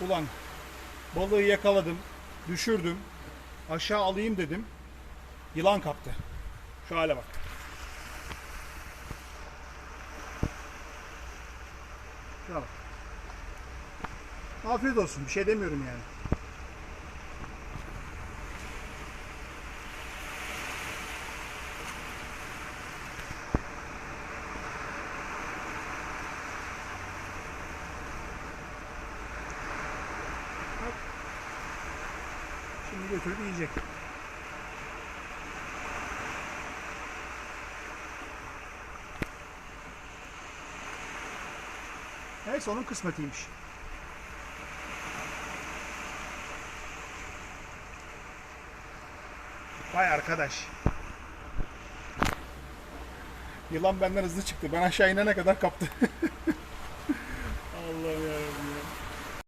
Ulan balığı yakaladım, düşürdüm, aşağı alayım dedim. Yılan kaptı. Şu hale bak. Şuna bak. Afiyet olsun. Bir şey demiyorum yani. Şimdi götürüp yiyecek. Neyse onun kısmetiymiş. Vay arkadaş. Yılan benden hızlı çıktı. Ben aşağı inene kadar kaptı.